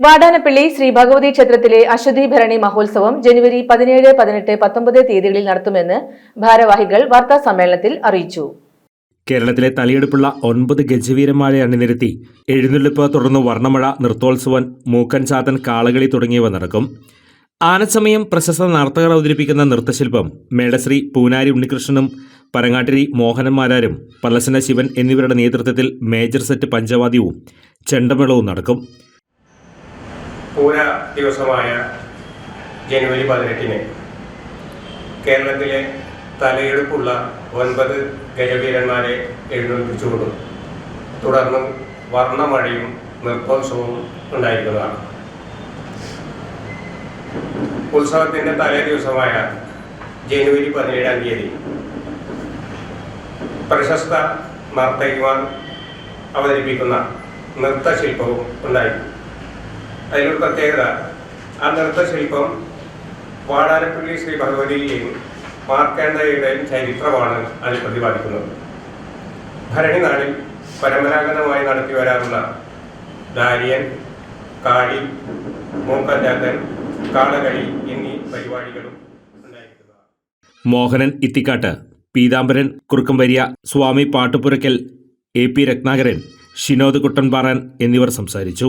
വാടാനപ്പള്ളി ശ്രീ ഭഗവതി ക്ഷേത്രത്തിലെ അശ്വതി ഭരണി മഹോത്സവം ജനുവരി പതിനേഴ് പതിനെട്ട് പത്തൊമ്പത് തീയതികളിൽ നടത്തുമെന്ന് ഭാരവാഹികൾ വാർത്താ സമ്മേളനത്തിൽ അറിയിച്ചു. കേരളത്തിലെ തലയെടുപ്പുള്ള ഒൻപത് ഗജവീരന്മാരെ അണിനിരത്തി എഴുന്നള്ളിപ്പ് തുടർന്ന് വർണമഴ നൃത്തോത്സവൻ മൂക്കൻ ചാത്തൻ കാളകളി തുടങ്ങിയവ നടക്കും. ആനസമയം പ്രശസ്ത നർത്തകർ അവതരിപ്പിക്കുന്ന നൃത്തശില്പം മേടശ്രീ പൂനാരി ഉണ്ണികൃഷ്ണനും പരങ്ങാട്ടിരി മോഹനന്മാരാരും പല്ലശന ശിവൻ എന്നിവരുടെ നേതൃത്വത്തിൽ മേജർ സെറ്റ് പഞ്ചവാദ്യവും ചെണ്ടമേളവും നടക്കും. പൂര ദിവസമായ ജനുവരി പതിനെട്ടിന് കേരളത്തിലെ തലയെടുപ്പുള്ള ഒൻപത് ഗജവീരന്മാരെ എഴുന്നേൽപ്പിച്ചുകൊണ്ടും തുടർന്നും വർണമഴയും നൃത്തോത്സവവും ഉണ്ടായിരിക്കുന്നതാണ്. ഉത്സവത്തിന്റെ തലേ ദിവസമായ ജനുവരി പതിനേഴാം തീയതി പ്രശസ്ത നർത്തകിമാർ അവതരിപ്പിക്കുന്ന നൃത്തശില്പവും ഉണ്ടായിരിക്കും. അതിലൊരു പ്രത്യേകത. ആ നൃത്തശില്പം വാടാരപ്പള്ളി ശ്രീ ഭഗവതിയുടെയും മാർക്കേണ്ടയുടെയും ചരിത്രമാണ് അതിൽ പ്രതിപാദിക്കുന്നത്. ഭരണി നാടിൽ പരമ്പരാഗതമായി നടത്തി വരാറുള്ള ദാരിയൻ കാളി മൂക്കഞ്ചാത്തൻ കാളകളി എന്നീ പരിപാടികളും മോഹനൻ ഇത്തിക്കാട്ട് പീതാംബരൻ കുറുക്കംപരിയ സ്വാമി പാട്ടുപുരയ്ക്കൽ എ പി രത്നാകരൻ ഷിനോദ് കുട്ടൻപാറൻ എന്നിവർ സംസാരിച്ചു.